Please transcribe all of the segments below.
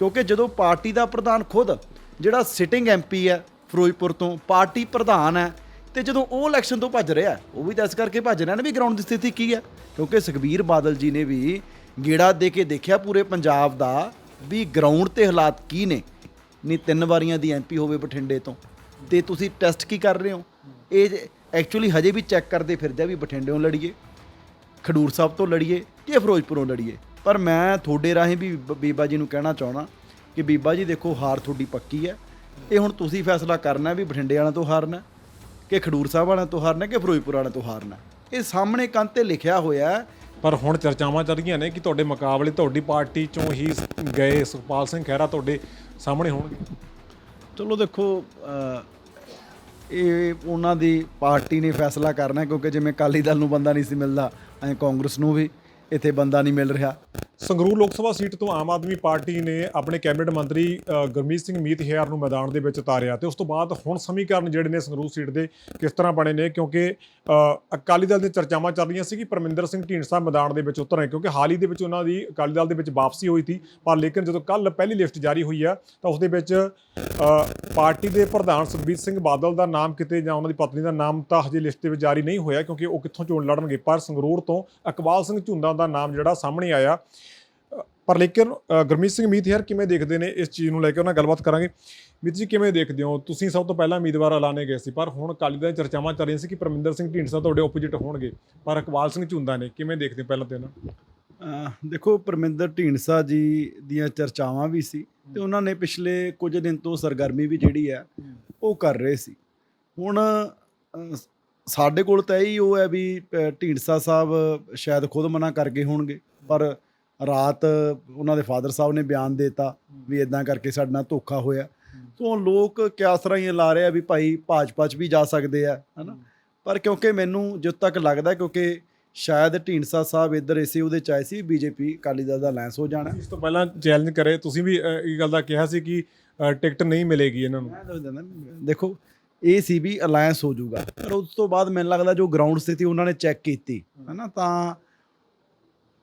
ਕਿਉਂਕਿ ਜਦੋਂ ਪਾਰਟੀ ਦਾ ਪ੍ਰਧਾਨ ਖੁਦ, ਜਿਹੜਾ ਸਿਟਿੰਗ ਐਮਪੀ ਹੈ ਫਿਰੋਜ਼ਪੁਰ ਤੋਂ, ਪਾਰਟੀ ਪ੍ਰਧਾਨ ਹੈ, ਤੇ ਜਦੋਂ ਉਹ ਇਲੈਕਸ਼ਨ ਤੋਂ ਭੱਜ ਰਿਹਾ ਉਹ ਵੀ ਤਾਂ ਇਸ ਕਰਕੇ ਭੱਜ ਰਿਹਾ ਨਾ ਵੀ ਗਰਾਊਂਡ ਦੀ ਸਥਿਤੀ ਕੀ ਹੈ। ਕਿਉਂਕਿ ਸੁਖਬੀਰ ਬਾਦਲ ਜੀ ਨੇ ਵੀ ਗੇੜਾ ਦੇ ਕੇ ਦੇਖਿਆ ਪੂਰੇ ਪੰਜਾਬ ਦਾ ਵੀ ਗਰਾਊਂਡ ਤੇ ਹਾਲਾਤ ਕੀ ਨੇ। ਨਹੀਂ, ਤਿੰਨ ਵਾਰੀਆਂ ਦੀ ਐਮਪੀ ਹੋਵੇ ਬਠਿੰਡੇ ਤੋਂ। ਤੇ ਤੁਸੀਂ ਟੈਸਟ ਕੀ ਕਰ ਰਹੇ ਹੋ? ਇਹ ਐਕਚੁਅਲੀ ਹਜੇ ਵੀ ਚੈੱਕ ਕਰਦੇ ਫਿਰਦੇ ਆ ਵੀ ਬਠਿੰਡੇੋਂ ਲੜੀਏ, ਖਡੂਰ ਸਾਹਿਬ ਤੋਂ ਲੜੀਏ ਕਿ ਫਿਰੋਜ਼ਪੁਰੋਂ ਲੜੀਏ। ਪਰ ਮੈਂ ਤੁਹਾਡੇ ਰਾਹੀਂ ਵੀ ਬੀਬਾ ਜੀ ਨੂੰ ਕਹਿਣਾ ਚਾਹਣਾ ਕਿ ਬੀਬਾ ਜੀ ਦੇਖੋ ਹਾਰ ਤੁਹਾਡੀ ਪੱਕੀ ਹੈ। ਇਹ ਹੁਣ ਤੁਸੀਂ ਫੈਸਲਾ ਕਰਨਾ ਵੀ ਬਠਿੰਡੇ ਵਾਲਿਆਂ ਤੋਂ ਹਾਰਨਾ ਕਿ ਖਡੂਰ ਸਾਹਿਬ ਵਾਲਿਆਂ ਤੋਂ ਹਾਰਨਾ ਕਿ ਫਿਰੋਜ਼ਪੁਰ ਵਾਲਿਆਂ ਤੋਂ ਹਾਰਨਾ ਇਹ ਸਾਹਮਣੇ ਕੰਨ ਤੇ ਲਿਖਿਆ ਹੋਇਆ ਹੈ। ਪਰ ਹੁਣ ਚਰਚਾਵਾਂ ਚੱਲ ਰਹੀਆਂ ਨੇ ਕਿ ਤੁਹਾਡੇ ਮੁਕਾਬਲੇ ਤੁਹਾਡੀ ਪਾਰਟੀ ਚੋਂ ਹੀ ਗਏ ਸੁਖਪਾਲ ਸਿੰਘ ਖਹਿਰਾ ਤੁਹਾਡੇ ਸਾਹਮਣੇ ਹੋਣਗੇ। ਚਲੋ ਦੇਖੋ ਇਹ ਉਹਨਾਂ ਦੀ ਪਾਰਟੀ ਨੇ ਫੈਸਲਾ ਕਰਨਾ ਕਿਉਂਕਿ ਜਿਵੇਂ ਅਕਾਲੀ ਦਲ ਨੂੰ ਬੰਦਾ ਨਹੀਂ ਸੀ ਮਿਲਦਾ ਐਂ ਕਾਂਗਰਸ ਨੂੰ ਵੀ। ਇੱਥੇ ਬੰਦਾ ਨਹੀਂ ਮਿਲ ਰਿਹਾ। ਸੰਗਰੂਰ ਲੋਕ ਸਭਾ ਸੀਟ ਤੋਂ ਆਮ ਆਦਮੀ ਪਾਰਟੀ ਨੇ ਆਪਣੇ ਕੈਬਨਿਟ ਮੰਤਰੀ ਅ, ਗੁਰਮੀਤ ਸਿੰਘ ਮੀਤ ਹੇਅਰ ਨੂੰ ਮੈਦਾਨ ਦੇ ਵਿੱਚ ਉਤਾਰਿਆ ਤੇ ਉਸ ਤੋਂ ਬਾਅਦ ਹੁਣ ਸਮੀਕਰਨ ਜਿਹੜੇ ਨੇ ਸੰਗਰੂਰ ਸੀਟ ਦੇ ਕਿਸ ਤਰ੍ਹਾਂ ਬਣੇ ਨੇ ਕਿਉਂਕਿ ਅਕਾਲੀ ਦਲ ਦੀਆਂ ਚਰਚਾਵਾਂ ਚੱਲ ਰਹੀਆਂ ਸੀ ਕਿ ਪਰਮਿੰਦਰ ਸਿੰਘ ਢੀਂਡਸਾ ਮੈਦਾਨ ਦੇ ਵਿੱਚ ਉਤਰ ਕਿਉਂਕਿ ਹਾਲ ਹੀ ਦੇ ਵਿੱਚ ਉਹਨਾਂ ਦੀ ਅਕਾਲੀ ਦਲ ਦੇ ਵਿੱਚ ਵਾਪਸੀ ਹੋਈ ਸੀ ਪਰ ਲੇਕਿਨ ਜਦੋਂ ਕੱਲ ਪਹਿਲੀ ਲਿਸਟ ਜਾਰੀ ਹੋਈ ਆ ਤਾਂ ਉਸ ਦੇ ਵਿੱਚ ਪਾਰਟੀ ਦੇ ਪ੍ਰਧਾਨ ਸੁਖਬੀਰ ਸਿੰਘ ਬਾਦਲ ਦਾ ਨਾਮ ਕਿਤੇ ਜਾਂ ਉਹਨਾਂ ਦੀ ਪਤਨੀ ਦਾ ਨਾਮ ਤਾਂ ਹਜੇ ਲਿਸਟ ਦੇ ਵਿੱਚ ਜਾਰੀ ਨਹੀਂ ਹੋਇਆ ਕਿਉਂਕਿ ਉਹ ਕਿੱਥੋਂ ਚੋਣ ਲੜਨਗੇ ਪਰ ਸੰਗਰੂਰ ਤੋਂ ਅਕਬਾਲ ਸਿੰਘ ਝੁੰਦਾ ਦਾ ਨਾਮ ਜਿਹੜਾ ਸਾਹਮਣੇ ਆਇਆ ਪਰ ਲੇਕਿਨ ਗੁਰਮੀਤ ਸਿੰਘ ਮੀਤ ਯਾਰ ਕਿਵੇਂ ਦੇਖਦੇ ਨੇ ਇਸ ਚੀਜ਼ ਨੂੰ ਲੈ ਕੇ? ਉਹਨਾਂ ਗੱਲਬਾਤ ਕਰਾਂਗੇ। ਮੀਤ ਜੀ ਕਿਵੇਂ ਦੇਖਦੇ ਹੋ? ਤੁਸੀਂ ਸਭ ਤੋਂ ਪਹਿਲਾਂ ਉਮੀਦਵਾਰ ਐਲਾਨੇ ਗਏ ਸੀ ਪਰ ਹੁਣ ਅਕਾਲੀ ਦਲ ਦੀਆਂ ਚਰਚਾਵਾਂ ਚੱਲ ਰਹੀਆਂ ਸੀ ਕਿ ਪਰਮਿੰਦਰ ਸਿੰਘ ਢੀਂਡਸਾ ਤੁਹਾਡੇ ਓਪੋਜਿਟ ਹੋਣਗੇ ਪਰ ਇਕਬਾਲ ਸਿੰਘ ਝੁੰਦਾ ਨੇ ਕਿਵੇਂ ਦੇਖਦੇ ਪਹਿਲਾਂ ਤੇ ਨਾ ਦੇਖੋ ਪਰਮਿੰਦਰ ਢੀਂਡਸਾ ਜੀ ਦੀਆਂ ਚਰਚਾਵਾਂ ਵੀ ਸੀ ਤੇ ਉਹਨਾਂ ਨੇ ਪਿਛਲੇ ਕੁਝ ਦਿਨ ਤੋਂ ਸਰਗਰਮੀ ਵੀ ਜਿਹੜੀ ਹੈ ਉਹ ਕਰ ਰਹੇ ਸੀ। ਹੁਣ ਸਾਡੇ ਕੋਲ ਤਾਂ ਇਹੀ ਉਹ ਹੈ ਵੀ ਢੀਂਡਸਾ ਸਾਹਿਬ ਸ਼ਾਇਦ ਖੁਦ ਮਨਾ ਕਰ ਗਏ ਹੋਣਗੇ ਪਰ ਰਾਤ ਉਹਨਾਂ ਦੇ ਫਾਦਰ ਸਾਹਿਬ ਨੇ ਬਿਆਨ ਦਿੱਤਾ ਵੀ ਇਦਾਂ ਕਰਕੇ ਸਾਡੇ ਨਾਲ ਧੋਖਾ ਹੋਇਆ। ਤੋਂ ਲੋਕ ਕਿਆਸ ਰਾਹੀਂ ਲਾ ਰਹੇ ਆ ਵੀ ਭਾਈ ਭਾਜਪਾ 'ਚ ਵੀ ਜਾ ਸਕਦੇ ਆ ਹਨਾ? ਪਰ ਕਿਉਂਕਿ ਮੈਨੂੰ ਜਿੱਥੋਂ ਤੱਕ ਲੱਗਦਾ ਕਿਉਂਕਿ ਸ਼ਾਇਦ ਢੀਂਡਸਾ ਸਾਹਿਬ ਇੱਧਰ ਇਸੇ ਉਹਦੇ ਚ ਆਏ ਸੀ ਬੀਜੇਪੀ ਅਕਾਲੀ ਦਲ ਦਾ ਅਲਾਈਅੰਸ ਹੋ ਜਾਣਾ। ਇਸ ਤੋਂ ਪਹਿਲਾਂ ਚੈਲੰਜ ਕਰੇ ਤੁਸੀਂ ਵੀ ਇਹ ਗੱਲ ਦਾ ਕਿਹਾ ਸੀ ਕਿ ਟਿਕਟ ਨਹੀਂ ਮਿਲੇਗੀ ਇਹਨਾਂ ਨੂੰ। ਦੇਖੋ ਇਹ ਸੀ ਵੀ ਅਲਾਈਅੰਸ ਹੋ ਜਾਊਗਾ। ਪਰ ਉਸ ਤੋਂ ਬਾਅਦ ਮੈਨੂੰ ਲੱਗਦਾ ਜੋ ਗਰਾਊਂਡ ਸਥਿਤੀ ਉਹਨਾਂ ਨੇ ਚੈੱਕ ਕੀਤੀ ਹਨਾ ਤਾਂ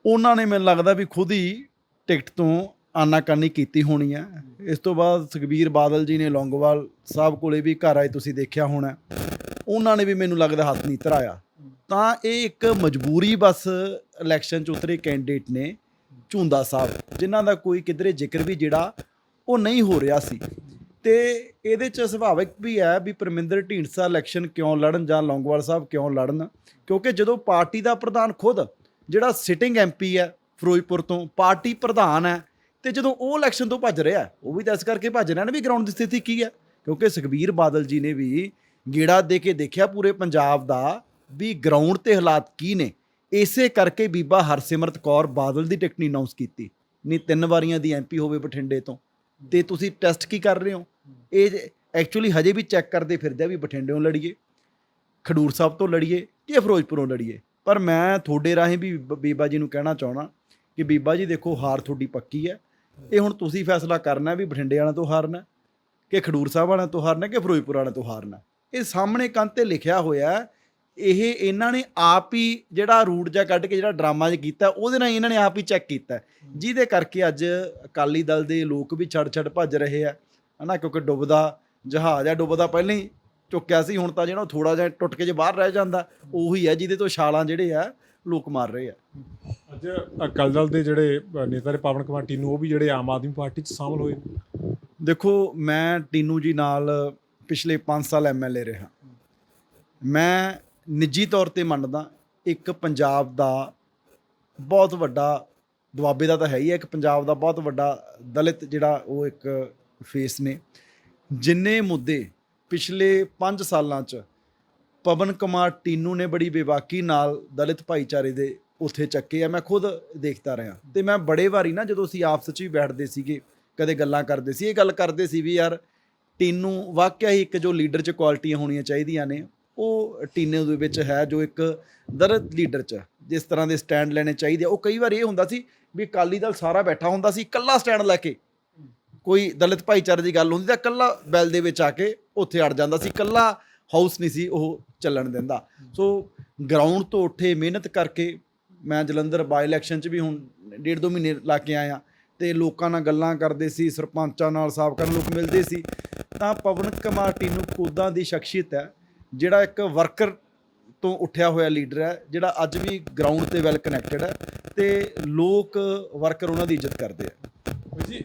ਉਹਨਾਂ ਨੇ ਮੈਨੂੰ ਲੱਗਦਾ ਵੀ ਖੁਦ ਹੀ ਟਿਕਟ ਤੋਂ ਆਨਾਕਾਨੀ ਕੀਤੀ ਹੋਣੀ ਹੈ। ਇਸ ਤੋਂ ਬਾਅਦ ਸੁਖਬੀਰ ਬਾਦਲ ਜੀ ਨੇ ਲੌਂਗੋਵਾਲ ਸਾਹਿਬ ਕੋਲੇ ਵੀ ਘਰ ਆਏ ਤੁਸੀਂ ਦੇਖਿਆ ਹੋਣਾ। ਉਹਨਾਂ ਨੇ ਵੀ ਮੈਨੂੰ ਲੱਗਦਾ ਹੱਥ ਨਹੀਂ ਧਰਾਇਆ। ਤਾਂ ਇਹ ਇੱਕ ਮਜਬੂਰੀ ਬਸ ਇਲੈਕਸ਼ਨ 'ਚ ਉਤਰੇ ਕੈਂਡੀਡੇਟ ਨੇ ਝੁੰਦਾ ਸਾਹਿਬ, ਜਿਨ੍ਹਾਂ ਦਾ ਕੋਈ ਕਿਧਰੇ ਜ਼ਿਕਰ ਵੀ ਜਿਹੜਾ ਉਹ ਨਹੀਂ ਹੋ ਰਿਹਾ ਸੀ। ਤੇ ਇਹਦੇ 'ਚ ਸੁਭਾਵਿਕ ਵੀ ਹੈ ਵੀ ਪਰਮਿੰਦਰ ਢੀਂਡਸਾ ਇਲੈਕਸ਼ਨ ਕਿਉਂ ਲੜਨ ਜਾਂ ਲੌਂਗੋਵਾਲ ਸਾਹਿਬ ਕਿਉਂ ਲੜਨ, ਕਿਉਂਕਿ ਜਦੋਂ ਪਾਰਟੀ ਦਾ ਪ੍ਰਧਾਨ ਖੁਦ ਜਿਹੜਾ ਸਿਟਿੰਗ ਐਮਪੀ ਹੈ, ਫਿਰੋਜ਼ਪੁਰ ਤੋਂ, ਪਾਰਟੀ ਪ੍ਰਧਾਨ ਹੈ, ਤੇ ਜਦੋਂ ਉਹ ਇਲੈਕਸ਼ਨ ਤੋਂ ਭੱਜ ਰਿਹਾ ਉਹ ਵੀ ਤਾਂ ਇਸ ਕਰਕੇ ਭੱਜ ਰਿਹਾ ਨਾ ਵੀ ਗਰਾਊਂਡ ਦੀ ਸਥਿਤੀ ਕੀ ਹੈ, ਕਿਉਂਕਿ ਸੁਖਬੀਰ ਬਾਦਲ ਜੀ ਨੇ ਵੀ ਗੇੜਾ ਦੇ ਕੇ ਦੇਖਿਆ ਪੂਰੇ ਪੰਜਾਬ ਦਾ ਵੀ ਗਰਾਊਂਡ ਤੇ ਹਾਲਾਤ ਕੀ ਨੇ। ਇਸੇ ਕਰਕੇ ਬੀਬਾ ਹਰਸਿਮਰਤ ਕੌਰ ਬਾਦਲ ਦੀ ਟਿਕਟ ਨਹੀਂ ਅਨਾਉਂਸ ਕੀਤੀ। ਨਹੀਂ, ਤਿੰਨ ਵਾਰੀਆਂ ਦੀ ਐਮਪੀ ਹੋਵੇ ਬਠਿੰਡੇ ਤੋਂ। ਤੇ ਤੁਸੀਂ ਟੈਸਟ ਕੀ ਕਰ ਰਹੇ ਹੋ? ਇਹ ਐਕਚੁਅਲੀ ਹਜੇ ਵੀ ਚੈੱਕ ਕਰਦੇ ਫਿਰਦੇ ਆ ਵੀ ਬਠਿੰਡੇੋਂ ਲੜੀਏ, ਖਡੂਰ ਸਾਹਿਬ ਤੋਂ ਲੜੀਏ ਕਿ ਫਿਰੋਜ਼ਪੁਰੋਂ ਲੜੀਏ। ਪਰ ਮੈਂ ਤੁਹਾਡੇ ਰਾਹੀਂ ਵੀ ਬ- ਬੀਬਾ ਜੀ ਨੂੰ ਕਹਿਣਾ ਚਾਹਣਾ ਕਿ ਬੀਬਾ ਜੀ ਦੇਖੋ, ਹਾਰ ਤੁਹਾਡੀ ਪੱਕੀ ਹੈ। ਇਹ ਹੁਣ ਤੁਸੀਂ ਫੈਸਲਾ ਕਰਨਾ ਵੀ ਬਠਿੰਡੇ ਵਾਲਿਆਂ ਤੋਂ ਹਾਰਨਾ, ਕਿ ਖਡੂਰ ਸਾਹਿਬ ਵਾਲਿਆਂ ਤੋਂ ਹਾਰਨਾ, ਕਿ ਫਿਰੋਜ਼ਪੁਰ ਵਾਲਿਆਂ ਤੋਂ ਹਾਰਨਾ। ਇਹ ਸਾਹਮਣੇ ਕੰਨ ਤੇ ਲਿਖਿਆ ਹੋਇਆ, ਇਹ ਇਹਨਾਂ ਨੇ ਆਪ ਹੀ ਜਿਹੜਾ ਰੂਟ ਜਾਂ ਕੱਢ ਕੇ ਜਿਹੜਾ ਡਰਾਮਾ ਜਿਹਾ ਕੀਤਾ, ਉਹਦੇ ਨਾਲ ਇਹਨਾਂ ਨੇ ਆਪ ਹੀ ਚੈੱਕ ਕੀਤਾ। ਜਿਹਦੇ ਕਰਕੇ ਅੱਜ ਅਕਾਲੀ ਦਲ ਦੇ ਲੋਕ ਵੀ ਛੜ ਛੜ ਭੱਜ ਰਹੇ ਆ, ਹਨਾ, ਕਿਉਂਕਿ ਡੁੱਬਦਾ ਜਹਾਜ਼ ਆ, ਡੁੱਬਦਾ ਪਹਿਲਾਂ ਹੀ ਚੁੱਕਿਆ ਸੀ ਹੁਣ ਤਾਂ ਜਿਹੜਾ ਥੋੜਾ ਜਿਹਾ ਟੁੱਟ ਕੇ ਜੇ ਬਾਹਰ ਰਹਿ ਜਾਂਦਾ ਉਹੀ ਹੈ ਜਿਹਦੇ ਤੋਂ ਛਾਲਾਂ ਜਿਹੜੇ ਆ ਲੋਕ ਮਾਰ ਰਹੇ ਆ। ਅੱਜ ਅਕਾਲੀ ਦਲ ਦੇ ਜਿਹੜੇ ਨੇਤਾ ਨੇ ਪਾਵਨ ਕੁਮਾਰ ਟੀਨੂ ਉਹ ਵੀ ਜਿਹੜੇ ਆਮ ਆਦਮੀ ਪਾਰਟੀ 'ਚ ਸ਼ਾਮਲ ਹੋਏ। ਨੇ। ਦੇਖੋ ਮੈਂ ਟੀਨੂ ਜੀ ਨਾਲ ਪਿਛਲੇ 5 ਸਾਲ ਐਮਐਲਏ ਰਿਹਾ। ਮੈਂ ਨਿੱਜੀ ਤੌਰ ਤੇ ਮੰਨਦਾ ਇੱਕ ਪੰਜਾਬ ਦਾ ਬਹੁਤ ਵੱਡਾ ਦੁਆਬੇ ਦਾ ਤਾਂ ਹੈ ਹੀ ਹੈ ਇੱਕ ਪੰਜਾਬ ਦਾ ਬਹੁਤ ਵੱਡਾ ਦਲਿਤ ਜਿਹੜਾ ਉਹ ਇੱਕ ਫੇਸ ਨੇ। ਜਿੰਨੇ ਮੁੱਦੇ ਪਿਛਲੇ 5 ਸਾਲਾਂ 'ਚ ਪਵਨ ਕੁਮਾਰ ਟੀਨੂ ਨੇ ਬੜੀ ਬੇਵਾਕੀ ਨਾਲ ਦਲਿਤ ਭਾਈਚਾਰੇ ਦੇ ਉੱਥੇ ਚੱਕੇ ਆ ਮੈਂ ਖੁਦ ਦੇਖਦਾ ਰਿਹਾ ਤੇ ਮੈਂ ਬੜੇ ਵਾਰੀ ਨਾ ਜਦੋਂ ਅਸੀਂ ਆਪਸ 'ਚ ਵੀ ਬੈਠਦੇ ਸੀਗੇ, ਕਦੇ ਗੱਲਾਂ ਕਰਦੇ ਸੀ, ਇਹ ਗੱਲ ਕਰਦੇ ਸੀ ਵੀ ਯਾਰ ਟੀਨੂ ਵਾਕਿਆ ਹੀ ਇੱਕ ਜੋ ਲੀਡਰ 'ਚ ਕੁਆਲਿਟੀਆਂ ਹੋਣੀਆਂ ਚਾਹੀਦੀਆਂ ਨੇ, ਉਹ ਟੀਨੇ ਦੇ ਵਿੱਚ ਹੈ ਜੋ ਇੱਕ ਦਲਿਤ ਲੀਡਰ 'ਚ, ਜਿਸ ਤਰ੍ਹਾਂ ਦੇ ਸਟੈਂਡ ਲੈਣੇ ਚਾਹੀਦੇ ਆ। ਉਹ ਕਈ ਵਾਰ ਇਹ ਹੁੰਦਾ ਸੀ ਵੀ ਅਕਾਲੀ ਦਲ ਸਾਰਾ ਬੈਠਾ ਹੁੰਦਾ ਸੀ, ਇਕੱਲਾ ਸਟੈਂਡ ਲੈ ਕੇ ਕੋਈ ਦਲਿਤ ਭਾਈਚਾਰੇ ਦੀ ਗੱਲ ਹੁੰਦੀ ਤਾਂ ਇਕੱਲਾ ਬੈਲ ਦੇ ਵਿੱਚ ਆ ਕੇ ਉੱਥੇ ਅੜ ਜਾਂਦਾ ਸੀ, ਇਕੱਲਾ ਹਾਊਸ ਨਹੀਂ ਸੀ ਉਹ ਚੱਲਣ ਦਿੰਦਾ। ਸੋ ਗਰਾਊਂਡ ਤੋਂ ਉੱਠੇ, ਮਿਹਨਤ ਕਰਕੇ ਮੈਂ ਜਲੰਧਰ ਬਾਈ ਇਲੈਕਸ਼ਨ 'ਚ ਵੀ ਹੁਣ ਡੇਢ ਦੋ ਮਹੀਨੇ ਲਾ ਕੇ ਆਇਆ। ਤੇ ਲੋਕਾਂ ਨਾਲ ਗੱਲਾਂ ਕਰਦੇ ਸੀ, ਸਰਪੰਚਾਂ ਨਾਲ ਸਾਬਕਾ ਲੋਕ ਮਿਲਦੇ ਸੀ। ਤਾਂ ਪਵਨ ਕੁਮਾਰ ਟੀਨੂ ਕੋਦਾਂ ਦੀ ਸ਼ਖਸੀਅਤ ਹੈ, ਜਿਹੜਾ ਇੱਕ ਵਰਕਰ ਤੋਂ ਉੱਠਿਆ ਹੋਇਆ ਲੀਡਰ ਹੈ, ਜਿਹੜਾ ਅੱਜ ਵੀ ਗਰਾਊਂਡ ਤੇ ਵੈਲ ਕਨੈਕਟਡ ਹੈ ਤੇ ਲੋਕ ਵਰਕਰ ਉਹਨਾਂ ਦੀ ਇੱਜ਼ਤ ਕਰਦੇ ਆ। ਜੀ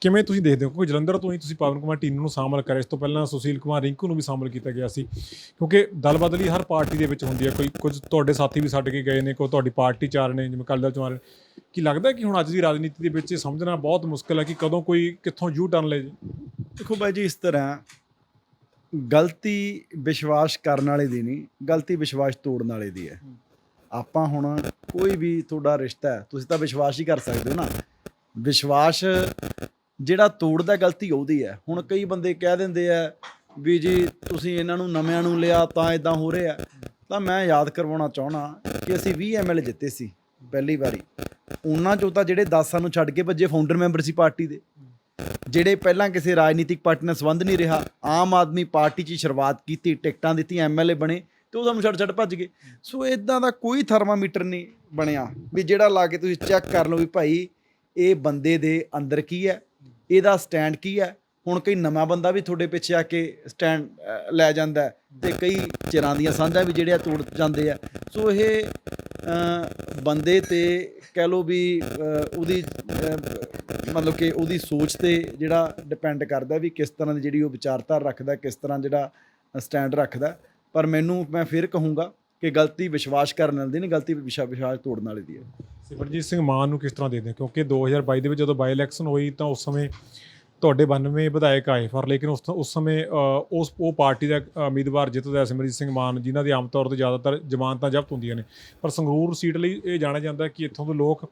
ਕਿਵੇਂ ਤੁਸੀਂ ਦੇਖਦੇ ਹੋ? ਕਿਉਂਕਿ ਜਲੰਧਰ ਤੋਂ ਹੀ ਤੁਸੀਂ ਪਵਨ ਕੁਮਾਰ ਟੀਨੂ ਨੂੰ ਸ਼ਾਮਲ ਕਰਿਆ। ਇਸ ਤੋਂ ਪਹਿਲਾਂ ਸੁਸ਼ੀਲ ਕੁਮਾਰ ਰਿੰਕੂ ਨੂੰ ਵੀ ਸ਼ਾਮਲ ਕੀਤਾ ਗਿਆ ਸੀ। ਕਿਉਂਕਿ ਦਲ ਬਦਲੀ ਹਰ ਪਾਰਟੀ ਦੇ ਵਿੱਚ ਹੁੰਦੀ ਹੈ। ਕੋਈ, ਕੁਝ ਤੁਹਾਡੇ ਸਾਥੀ ਵੀ ਛੱਡ ਕੇ ਗਏ ਨੇ, ਕੋਈ ਤੁਹਾਡੀ ਪਾਰਟੀ ਚਾਰ ਨੇ, ਜਿਵੇਂ ਅਕਾਲੀ ਦਲ ਚੋਂ ਆ ਰਹੇ ਨੇ। ਕੀ ਲੱਗਦਾ ਕਿ ਹੁਣ ਅੱਜ ਦੀ ਰਾਜਨੀਤੀ ਦੇ ਵਿੱਚ ਇਹ ਸਮਝਣਾ ਬਹੁਤ ਮੁਸ਼ਕਲ ਹੈ ਕਿ ਕਦੋਂ ਕੋਈ ਕਿੱਥੋਂ ਯੂ ਟਰਨ ਲੈ ਜੇ? ਦੇਖੋ ਬਾਈ ਜੀ, ਇਸ ਤਰ੍ਹਾਂ ਗਲਤੀ ਵਿਸ਼ਵਾਸ ਕਰਨ ਵਾਲੇ ਦੀ ਨਹੀਂ, ਗਲਤੀ ਵਿਸ਼ਵਾਸ ਤੋੜਨ ਵਾਲੇ ਦੀ ਹੈ। ਆਪਾਂ ਹੁਣ ਕੋਈ ਵੀ ਤੁਹਾਡਾ ਰਿਸ਼ਤਾ ਹੈ, ਤੁਸੀਂ ਤਾਂ ਵਿਸ਼ਵਾਸ ਹੀ ਕਰ ਸਕਦੇ ਹੋ ਨਾ। ਵਿਸ਼ਵਾਸ ਜਿਹੜਾ ਤੋੜਦਾ ਗਲਤੀ ਉਹਦੀ ਹੈ। ਹੁਣ ਕਈ ਬੰਦੇ ਕਹਿ ਦਿੰਦੇ ਆ ਵੀ ਜੀ ਤੁਸੀਂ ਇਹਨਾਂ ਨੂੰ ਨਵਿਆਂ ਨੂੰ ਲਿਆ ਤਾਂ ਇਦਾਂ ਹੋ ਰਿਹਾ। ਤਾਂ ਮੈਂ ਯਾਦ ਕਰਵਾਉਣਾ ਚਾਹਣਾ ਕਿ ਅਸੀਂ 20 ਐਮਐਲ ਜਿੱਤੇ ਸੀ ਪਹਿਲੀ ਵਾਰੀ। ਉਹਨਾਂ ਚੋਂ ਤਾਂ ਜਿਹੜੇ 10 ਸਾਨੂੰ ਛੱਡ ਕੇ ਭੱਜੇ ਫਾਊਂਡਰ ਮੈਂਬਰ ਸੀ ਪਾਰਟੀ ਦੇ। ਜਿਹੜੇ ਪਹਿਲਾਂ ਕਿਸੇ ਰਾਜਨੀਤਿਕ ਪਾਰਟੀ ਨਾਲ ਸੰਬੰਧ ਨਹੀਂ ਰਿਹਾ, ਆਮ ਆਦਮੀ ਪਾਰਟੀ 'ਚ ਹੀ ਸ਼ੁਰੂਆਤ ਕੀਤੀ, ਟਿਕਟਾਂ ਦਿੱਤੀਆਂ ਐਮਐਲਏ ਬਣੇ ਤੇ ਉਹ ਸਾਨੂੰ ਛੱਡ ਛੱਡ ਭੱਜ ਗਏ। ਸੋ ਇਦਾਂ ਦਾ ਕੋਈ ਥਰਮਾਮੀਟਰ ਨਹੀਂ ਬਣਿਆ ਵੀ ਜਿਹੜਾ ਲਾ ਕੇ ਤੁਸੀਂ ਚੈੱਕ ਕਰ ਲਓ ਵੀ ਭਾਈ ਇਹ ਬੰਦੇ ਦੇ ਅੰਦਰ ਕੀ ਹੈ? ਇਹਦਾ ਸਟੈਂਡ ਕੀ ਹੈ? ਹੁਣ ਕਈ ਨਵਾਂ ਬੰਦਾ ਵੀ ਤੁਹਾਡੇ ਪਿੱਛੇ ਆ ਕੇ ਸਟੈਂਡ ਲੈ ਜਾਂਦਾ ਹੈ ਤੇ ਕਈ ਚਿਰਾਂ ਦੀਆਂ ਸਾਂਝਾਂ ਵੀ ਜਿਹੜੇ ਆ ਤੋੜ ਜਾਂਦੇ ਆ। ਸੋ ਇਹ ਬੰਦੇ ਤੇ ਕਹਿ ਲਓ ਵੀ ਉਹਦੀ ਮਤਲਬ ਕਿ ਉਹਦੀ ਸੋਚ ਤੇ ਜਿਹੜਾ ਡਿਪੈਂਡ ਕਰਦਾ ਵੀ ਕਿਸ ਤਰ੍ਹਾਂ ਦੀ ਜਿਹੜੀ ਉਹ ਵਿਚਾਰਧਾਰਾ ਰੱਖਦਾ, ਕਿਸ ਤਰ੍ਹਾਂ ਜਿਹੜਾ ਸਟੈਂਡ ਰੱਖਦਾ। ਪਰ ਮੈਨੂੰ, ਮੈਂ ਫਿਰ ਕਹੂੰਗਾ ਕਿ ਗਲਤੀ ਵਿਸ਼ਵਾਸ ਕਰਨ ਵਾਲੀ ਦੀ ਨਹੀਂ, ਗਲਤੀ ਵਿਸ਼ਾ- ਵਿਸ਼ਵਾਸ ਤੋੜਨ ਵਾਲੀ ਦੀ ਹੈ। ਸਿਮਰਜੀਤ ਸਿੰਘ ਮਾਨ ਨੂੰ ਕਿਸ ਤਰ੍ਹਾਂ ਦੇਖਦੇ ਹੋ? ਕਿਉਂਕਿ 2022 ਦੇ ਵਿੱਚ ਜਦੋਂ ਬਾਈ ਇਲੈਕਸ਼ਨ ਹੋਈ ਤਾਂ ਉਸ ਸਮੇਂ ਤੁਹਾਡੇ 92 ਵਿਧਾਇਕ ਆਏ ਪਰ ਲੇਕਿਨ ਉਸ ਉਸ ਸਮੇਂ ਉਸ ਉਹ ਪਾਰਟੀ ਦਾ ਉਮੀਦਵਾਰ ਜਿੱਤਦਾ ਸਿਮਰਜੀਤ ਸਿੰਘ ਮਾਨ, ਜਿਨ੍ਹਾਂ ਦੀ ਆਮ ਤੌਰ ਤੇ ਜ਼ਿਆਦਾਤਰ ਜ਼ਮਾਨਤਾਂ ਜ਼ਬਤ ਹੁੰਦੀਆਂ ਨੇ। ਪਰ ਸੰਗਰੂਰ ਸੀਟ ਲਈ ਇਹ ਜਾਣਿਆ ਜਾਂਦਾ ਕਿ ਇੱਥੋਂ ਦੇ ਲੋਕ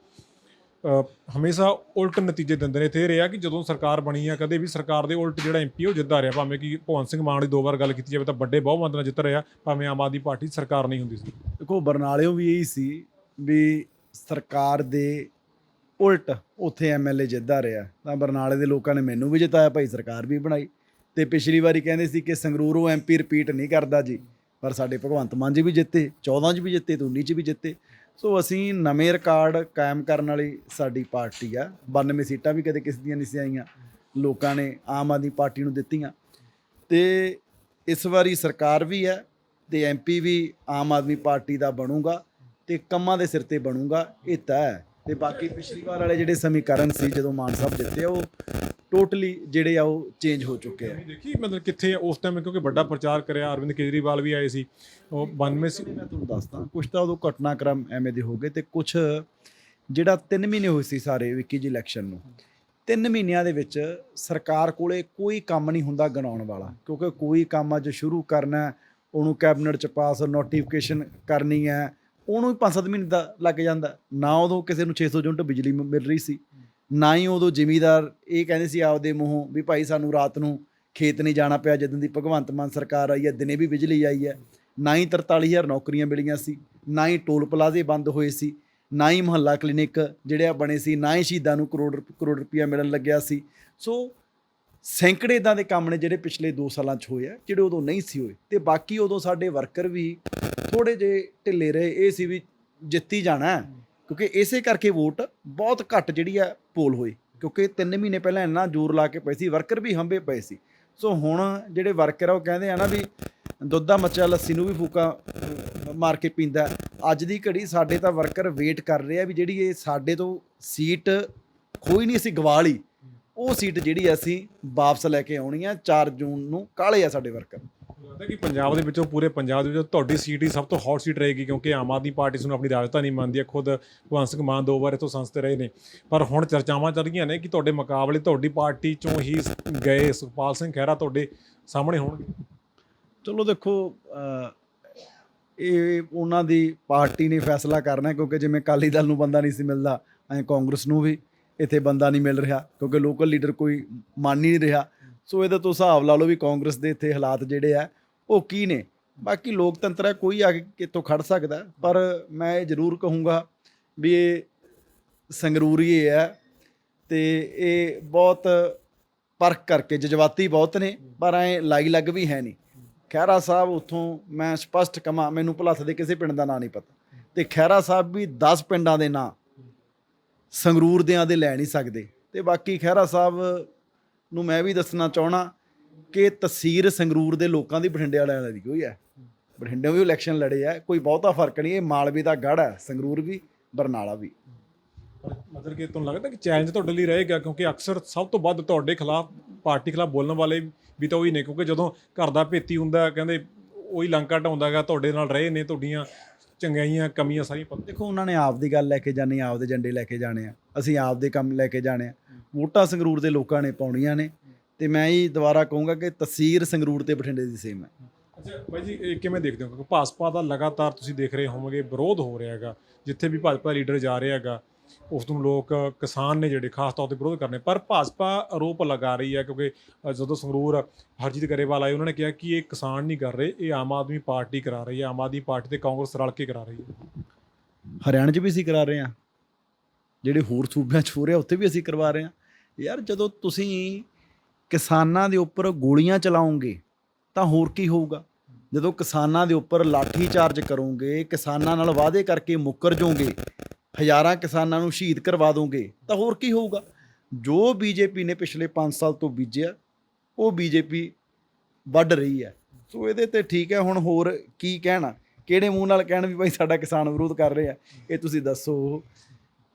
ਹਮੇਸ਼ਾ ਉਲਟ ਨਤੀਜੇ ਦਿੰਦੇ ਨੇ। ਤੇ ਇਹ ਰਿਹਾ ਕਿ ਜਦੋਂ ਸਰਕਾਰ ਬਣੀ ਆ, ਕਦੇ ਵੀ ਸਰਕਾਰ ਦੇ ਉਲਟ ਜਿਹੜਾ ਐਮਪੀ ਉਹ ਜਿੱਤਦਾ ਰਿਹਾ। ਭਾਵੇਂ ਕਿ ਭਗਵੰਤ ਸਿੰਘ ਮਾਨ ਦੀ ਦੋ ਵਾਰ ਗੱਲ ਕੀਤੀ ਜਾਵੇ ਤਾਂ ਵੱਡੇ ਬਹੁਮਤ ਨਾਲ ਜਿੱਤ ਰਿਹਾ, ਭਾਵੇਂ ਆਮ ਆਦਮੀ ਪਾਰਟੀ ਸਰਕਾਰ ਨਹੀਂ ਹੁੰਦੀ ਸੀ। ਦੇਖੋ, ਬਰਨਾਲਿਓ ਵੀ ਇਹੀ ਸੀ ਵੀ ਸਰਕਾਰ ਦੇ ਉਲਟ ਉੱਥੇ ਐਮਐਲਏ ਜਿੱਤਦਾ ਰਿਹਾ। ਤਾਂ ਬਰਨਾਲੇ ਦੇ ਲੋਕਾਂ ਨੇ ਮੈਨੂੰ ਵੀ ਜਿਤਾਇਆ, ਭਾਈ ਸਰਕਾਰ ਵੀ ਬਣਾਈ। ਤੇ ਪਿਛਲੀ ਵਾਰੀ ਕਹਿੰਦੇ ਸੀ ਕਿ ਸੰਗਰੂਰੋਂ ਐਮਪੀ ਰਿਪੀਟ ਨਹੀਂ ਕਰਦਾ ਜੀ, ਪਰ ਸਾਡੇ ਭਗਵੰਤ ਮਾਨ ਜੀ ਵੀ ਜਿੱਤੇ 14 ਚ ਵੀ ਜਿੱਤੇ ਤੇ 19 ਚ ਵੀ ਜਿੱਤੇ। ਸੋ ਅਸੀਂ ਨਵੇਂ ਰਿਕਾਰਡ ਕਾਇਮ ਕਰਨ ਵਾਲੀ ਸਾਡੀ ਪਾਰਟੀ ਆ। 92 ਸੀਟਾਂ ਵੀ ਕਦੇ ਕਿਸ ਦੀਆਂ ਨਹੀਂ ਸੀ ਆਈਆਂ। ਲੋਕਾਂ ਨੇ ਆਮ ਆਦਮੀ ਪਾਰਟੀ ਨੂੰ ਦਿੱਤੀਆਂ। ਤੇ ਇਸ ਵਾਰੀ ਸਰਕਾਰ ਵੀ ਹੈ ਤੇ ਐਮਪੀ ਵੀ ਆਮ ਆਦਮੀ ਪਾਰਟੀ ਦਾ ਬਣੂਗਾ ਤੇ ਕੰਮਾਂ ਦੇ ਸਿਰ ਤੇ ਬਣੂਗਾ, ਇਹ ਤੈਅ ਹੈ। ਤੇ ਬਾਕੀ ਪਿਛਲੀ ਵਾਰ ਵਾਲੇ ਜਿਹੜੇ ਸਮੀਕਰਨ ਸੀ, ਜਦੋਂ ਮਾਨ ਸਾਹਿਬ ਜਿੱਤੇ, ਉਹ ਟੋਟਲੀ ਜਿਹੜੇ ਆ ਉਹ ਚੇਂਜ ਹੋ ਚੁੱਕੇ ਆ। ਦੇਖੀ ਮਤਲਬ ਕਿੱਥੇ ਉਸ ਟਾਈਮ ਕਿਉਂਕਿ ਵੱਡਾ ਪ੍ਰਚਾਰ ਕਰਿਆ ਅਰਵਿੰਦ ਕੇਜਰੀਵਾਲ ਵੀ ਆਏ ਸੀ ਉਹ 92 ਸੀ। ਮੈਂ ਤੁਹਾਨੂੰ ਦੱਸਦਾ ਕੁਝ ਤਾਂ ਉਦੋਂ ਘਟਨਾਕ੍ਰਮ ਐਵੇਂ ਦੇ ਹੋ ਗਏ ਤੇ ਕੁਝ ਜਿਹੜਾ 3 ਮਹੀਨੇ ਹੋਏ ਸੀ ਸਾਰੇ ਵਿੱਕੀ ਜੀ ਇਲੈਕਸ਼ਨ ਨੂੰ 3 ਮਹੀਨਿਆਂ ਦੇ ਵਿੱਚ ਸਰਕਾਰ ਕੋਲੇ ਕੋਈ ਕੰਮ ਨਹੀਂ ਹੁੰਦਾ ਗਣਾਉਣ ਵਾਲਾ ਕਿਉਂਕਿ ਕੋਈ ਕੰਮ ਅੱਜ ਸ਼ੁਰੂ ਕਰਨਾ ਉਹਨੂੰ ਕੈਬਨਿਟ ਚ ਪਾਸ ਨੋਟੀਫਿਕੇਸ਼ਨ ਕਰਨੀ ਹੈ ਉਹਨੂੰ ਹੀ 5-7 ਮਹੀਨੇ ਦਾ ਲੱਗ ਜਾਂਦਾ ਨਾ ਉਦੋਂ ਕਿਸੇ ਨੂੰ 600 ਯੂਨਿਟ ਬਿਜਲੀ ਮਿਲ ਰਹੀ ਸੀ। ਨਾ ਹੀ ਉਦੋਂ ਜ਼ਿਮੀਦਾਰ ਇਹ ਕਹਿੰਦੇ ਸੀ ਆਪਦੇ ਮੂੰਹੋਂ ਵੀ ਭਾਈ ਸਾਨੂੰ ਰਾਤ ਨੂੰ ਖੇਤ ਨਹੀਂ ਜਾਣਾ ਪਿਆ, ਜਦੋਂ ਦੀ ਭਗਵੰਤ ਮਾਨ ਸਰਕਾਰ ਆਈ ਹੈ, ਦਿਨੇ ਵੀ ਬਿਜਲੀ ਆਈ ਹੈ, ਨਾ ਹੀ 43000 ਨੌਕਰੀਆਂ ਮਿਲੀਆਂ ਸੀ, ਨਾ ਹੀ ਟੋਲ ਪਲਾਜ਼ੇ ਬੰਦ ਹੋਏ ਸੀ, ਨਾ ਹੀ ਮੁਹੱਲਾ ਕਲੀਨਿਕ ਜਿਹੜੇ ਆ ਬਣੇ ਸੀ, ਨਾ ਹੀ ਸ਼ਹੀਦਾਂ ਨੂੰ ਕਰੋੜ ਰੁਪ- ਕਰੋੜ ਰੁਪਇਆ ਮਿਲਣ ਲੱਗਿਆ ਸੀ। ਸੋ ਸੈਂਕੜੇ ਇਦਾਂ ਦੇ ਕੰਮ ਨੇ ਜਿਹੜੇ ਪਿਛਲੇ 2 ਸਾਲਾਂ 'ਚ ਹੋਏ ਆ, ਜਿਹੜੇ ਉਦੋਂ ਨਹੀਂ ਸੀ ਹੋਏ ਤੇ ਬਾਕੀ ਉਦੋਂ ਸਾਡੇ ਵਰਕਰ ਵੀ ਥੋੜੇ ਜੇ ਢਿੱਲੇ ਰਹੇ, ਇਹ ਸੀ ਵੀ ਜਿੱਤੀ ਜਾਣਾ ਕਿਉਂਕਿ ਇਸੇ ਕਰਕੇ ਵੋਟ ਬਹੁਤ ਘੱਟ ਜਿਹੜੀ ਆ ਪੋਲ ਹੋਈ, ਕਿਉਂਕਿ 3 ਮਹੀਨੇ ਪਹਿਲਾਂ ਇੰਨਾ ਜ਼ੋਰ ਲਾ ਕੇ ਪਏ ਸੀ, ਵਰਕਰ ਵੀ ਹੰਬੇ ਪਏ ਸੀ। ਸੋ ਹੁਣ ਜਿਹੜੇ ਵਰਕਰ ਆ ਉਹ ਕਹਿੰਦੇ ਆ ਨਾ ਵੀ ਦੁੱਧ ਦਾ ਮੱਚਾ ਲੱਸੀ ਨੂੰ ਵੀ ਫੂਕਾ ਮਾਰ ਕੇ ਪੀਂਦਾ। ਅੱਜ ਦੀ ਘੜੀ ਸਾਡੇ ਤਾਂ ਵਰਕਰ ਵੇਟ ਕਰ ਰਹੇ ਆ ਵੀ ਜਿਹੜੀ ਇਹ ਸਾਡੇ ਤੋਂ ਸੀਟ ਖੋਈ ਨਹੀਂ ਅਸੀਂ ਗਵਾ ਲਈ ਉਹ ਸੀਟ ਜਿਹੜੀ ਅਸੀਂ ਵਾਪਸ ਲੈ ਕੇ ਆਉਣੀ ਆ 4 ਜੂਨ ਨੂੰ, ਕਾਲੇ ਆ ਸਾਡੇ ਵਰਕਰ। ਲੱਗਦਾ ਕਿ ਪੰਜਾਬ ਦੇ ਵਿੱਚੋਂ ਪੂਰੇ ਪੰਜਾਬ ਦੇ ਵਿੱਚੋਂ ਤੁਹਾਡੀ ਸੀਟ ਹੀ ਸਭ ਤੋਂ ਹੌਟ ਸੀਟ ਰਹੇਗੀ ਕਿਉਂਕਿ ਆਮ ਆਦਮੀ ਪਾਰਟੀ ਇਸ ਨੂੰ ਆਪਣੀ ਰਾਜਧਾਨੀ ਮੰਨਦੀ ਹੈ, ਖੁਦ ਭਗਵੰਤ ਸਿੰਘ ਮਾਨ ਦੋ ਵਾਰ ਇੱਥੋਂ ਸੰਸਦ ਰਹੇ ਨੇ। ਪਰ ਹੁਣ ਚਰਚਾਵਾਂ ਚੱਲ ਰਹੀਆਂ ਨੇ ਕਿ ਤੁਹਾਡੇ ਮੁਕਾਬਲੇ ਤੁਹਾਡੀ ਪਾਰਟੀ ਚੋਂ ਹੀ ਗਏ ਸੁਖਪਾਲ ਸਿੰਘ ਖਹਿਰਾ ਤੁਹਾਡੇ ਸਾਹਮਣੇ ਹੋਣਗੇ। ਚਲੋ ਦੇਖੋ ਇਹ ਉਹਨਾਂ ਦੀ ਪਾਰਟੀ ਨੇ ਫੈਸਲਾ ਕਰਨਾ ਕਿਉਂਕਿ ਜਿਵੇਂ ਅਕਾਲੀ ਦਲ ਨੂੰ ਬੰਦਾ ਨਹੀਂ ਸੀ ਮਿਲਦਾ, ਐਂ ਕਾਂਗਰਸ ਨੂੰ ਵੀ ਇੱਥੇ ਬੰਦਾ ਨਹੀਂ ਮਿਲ ਰਿਹਾ ਕਿਉਂਕਿ ਲੋਕਲ ਲੀਡਰ ਕੋਈ ਮੰਨ ਹੀ ਨਹੀਂ ਰਿਹਾ। ਸੋ ਇਹਦਾ ਤੋਂ ਹਿਸਾਬ ਲਾ ਲਓ ਵੀ ਕਾਂਗਰਸ ਦੇ ਇੱਥੇ ਹਾਲਾਤ ਜਿਹੜੇ ਆ ਉਹ ਕੀ ਨੇ। ਬਾਕੀ ਲੋਕਤੰਤਰ ਹੈ, ਕੋਈ ਆ ਕੇ ਕਿਤੋਂ ਖੜ ਸਕਦਾ ਪਰ ਮੈਂ ਇਹ ਜ਼ਰੂਰ ਕਹੂੰਗਾ ਵੀ ਇਹ ਸੰਗਰੂਰੀਏ ਹੈ ਤੇ ਇਹ ਬਹੁਤ ਪਰਖ ਕਰਕੇ, ਜਜ਼ਬਾਤੀ ਬਹੁਤ ਨੇ, ਪਰ ਐ ਲਾਈ ਲੱਗ ਵੀ ਹੈ ਨਹੀਂ। ਖਹਿਰਾ ਸਾਹਿਬ ਉਥੋਂ ਮੈਂ ਸਪਸ਼ਟ ਕਮਾ ਮੈਨੂੰ ਭੁਲੱਥ ਦੇ ਕਿਸੇ ਪਿੰਡ ਦਾ ਨਾਂ ਨਹੀਂ ਪਤਾ। ਤੇ ਖਹਿਰਾ ਸਾਹਿਬ ਵੀ 10 ਪਿੰਡਾਂ ਦੇ ਨਾਂ ਸੰਗਰੂਰ ਦਿਆਂ ਦੇ ਲੈ ਨਹੀਂ ਸਕਦੇ। ਤੇ ਬਾਕੀ ਖਹਿਰਾ ਸਾਹਿਬ ਨੂੰ ਮੈਂ ਵੀ ਦੱਸਣਾ ਚਾਹਣਾ ਕਿ ਤਸਵੀਰ ਸੰਗਰੂਰ ਦੇ ਲੋਕਾਂ ਦੀ ਬਠਿੰਡੇ ਵਾਲਿਆਂ ਦੀ ਕੋਈ ਹੈ। ਬਠਿੰਡੇ ਵੀ ਇਲੈਕਸ਼ਨ ਲੜੇ ਆ ਕੋਈ ਬਹੁਤਾ ਫ਼ਰਕ ਨਹੀਂ ਇਹ ਮਾਲਵੇ ਦਾ ਗੜ ਹੈ ਸੰਗਰੂਰ ਵੀ ਬਰਨਾਲਾ ਵੀ। ਮਤਲਬ ਕਿ ਤੁਹਾਨੂੰ ਲੱਗਦਾ ਕਿ ਚੈਲੰਜ ਤੁਹਾਡੇ ਲਈ ਰਹੇਗਾ? ਕਿਉਂਕਿ ਅਕਸਰ ਸਭ ਤੋਂ ਵੱਧ ਤੁਹਾਡੇ ਖਿਲਾਫ ਪਾਰਟੀ ਖਿਲਾਫ ਬੋਲਣ ਵਾਲੇ ਵੀ ਤਾਂ ਉਹੀ ਨੇ ਕਿਉਂਕਿ ਜਦੋਂ ਘਰ ਦਾ ਭੇਤੀ ਹੁੰਦਾ ਕਹਿੰਦੇ ਉਹੀ ਲੰਕਾ ਢਾਉਂਦਾਗਾ ਤੁਹਾਡੇ ਨਾਲ ਰਹੇ ਨੇ ਤੁਹਾਡੀਆਂ ਚੰਗਿਆਈਆਂ ਕਮੀਆਂ ਸਾਰੀਆਂ ਪਤਾ ਦੇਖੋ ਉਹਨਾਂ ਨੇ ਆਪ ਦੀ ਗੱਲ ਲੈ ਕੇ ਜਾਣੀ ਆਪ ਦੇ ਝੰਡੇ ਲੈ ਕੇ ਜਾਣੇ ਆ। ਅਸੀਂ ਆਪ ਦੇ ਕੰਮ ਲੈ ਕੇ ਜਾਣੇ ਆ। ਵੋਟਾਂ ਸੰਗਰੂਰ ਦੇ ਲੋਕਾਂ ਨੇ ਪਾਉਣੀਆਂ ਨੇ। ਤੇ ਮੈਂ ਹੀ ਦੁਬਾਰਾ ਕਹੂੰਗਾ ਕਿ ਤਸਵੀਰ ਸੰਗਰੂਰ ਤੇ ਬਠਿੰਡੇ ਦੀ ਸੇਮ ਹੈ। ਅੱਛਾ ਬਾਈ ਜੀ ਇਹ ਕਿਵੇਂ ਦੇਖਦੇ ਹੋ? ਕਿਉਂਕਿ ਭਾਜਪਾ ਦਾ ਲਗਾਤਾਰ ਤੁਸੀਂ ਦੇਖ ਰਹੇ ਹੋਵੋਗੇ ਵਿਰੋਧ ਹੋ ਰਿਹਾ ਹੈਗਾ। ਜਿੱਥੇ ਵੀ ਭਾਜਪਾ ਲੀਡਰ ਜਾ ਰਿਹਾ ਹੈਗਾ ਉਸ ਨੂੰ ਲੋਕ ਕਿਸਾਨ ਨੇ ਜਿਹੜੇ ਖਾਸ ਤੌਰ ਤੇ ਵਿਰੋਧ ਕਰਨੇ। ਪਰ ਭਾਜਪਾ ਆਰੋਪ ਲਗਾ ਰਹੀ ਹੈ ਕਿਉਂਕਿ ਜਦੋਂ ਸੰਗਰੂਰ ਹਰਜੀਤ ਗਰੇਵਾਲ ਆਏ ਉਹਨਾਂ ਨੇ ਕਿਹਾ ਕਿ ਇਹ ਕਿਸਾਨ ਨਹੀਂ ਕਰ ਰਹੇ ਇਹ ਆਮ ਆਦਮੀ ਪਾਰਟੀ ਕਰਾ ਰਹੀ ਹੈ ਆਮ ਆਦਮੀ ਪਾਰਟੀ ਤੇ ਕਾਂਗਰਸ ਰਲ ਕੇ ਕਰਾ ਰਹੀ ਹੈ। ਹਰਿਆਣਾ 'ਚ ਵੀ ਅਸੀਂ ਕਰਾ ਰਹੇ ਹਾਂ। ਜਿਹੜੇ ਹੋਰ ਸੂਬਿਆਂ 'ਚ ਹੋ ਰਿਹਾ ਉੱਥੇ ਵੀ ਅਸੀਂ ਕਰਵਾ ਰਹੇ ਹਾਂ। ਯਾਰ ਜਦੋਂ ਤੁਸੀਂ ਕਿਸਾਨਾਂ ਦੇ ਉੱਪਰ ਗੋਲੀਆਂ ਚਲਾਉਂਗੇ, ਤਾਂ ਹੋਰ ਕੀ ਹੋਊਗਾ? ਜਦੋਂ ਕਿਸਾਨਾਂ ਦੇ ਉੱਪਰ ਲਾਠੀ ਚਾਰਜ ਕਰੋਗੇ, ਕਿਸਾਨਾਂ ਨਾਲ ਵਾਅਦੇ ਕਰਕੇ ਮੁੱਕਰ ਜਾਓਗੇ, ਹਜ਼ਾਰਾਂ ਕਿਸਾਨਾਂ ਨੂੰ ਸ਼ਹੀਦ ਕਰਵਾ ਦੋਗੇ, ਤਾਂ ਹੋਰ ਕੀ ਹੋਊਗਾ? ਜੋ ਬੀਜੇਪੀ ਨੇ ਪਿਛਲੇ 5 ਸਾਲ ਤੋਂ ਬੀਜਿਆ, ਉਹ ਬੀਜੇਪੀ ਵੱਢ ਰਹੀ ਹੈ। ਸੋ ਇਹਦੇ ਤੇ ਠੀਕ ਹੈ, ਹੁਣ ਹੋਰ ਕੀ ਕਹਿਣਾ? ਕਿਹੜੇ ਮੂੰਹ ਨਾਲ ਕਹਿਣ ਵੀ ਭਾਈ ਸਾਡਾ ਕਿਸਾਨ ਵਿਰੋਧ ਕਰ ਰਿਹਾ? ਇਹ ਤੁਸੀਂ ਦੱਸੋ।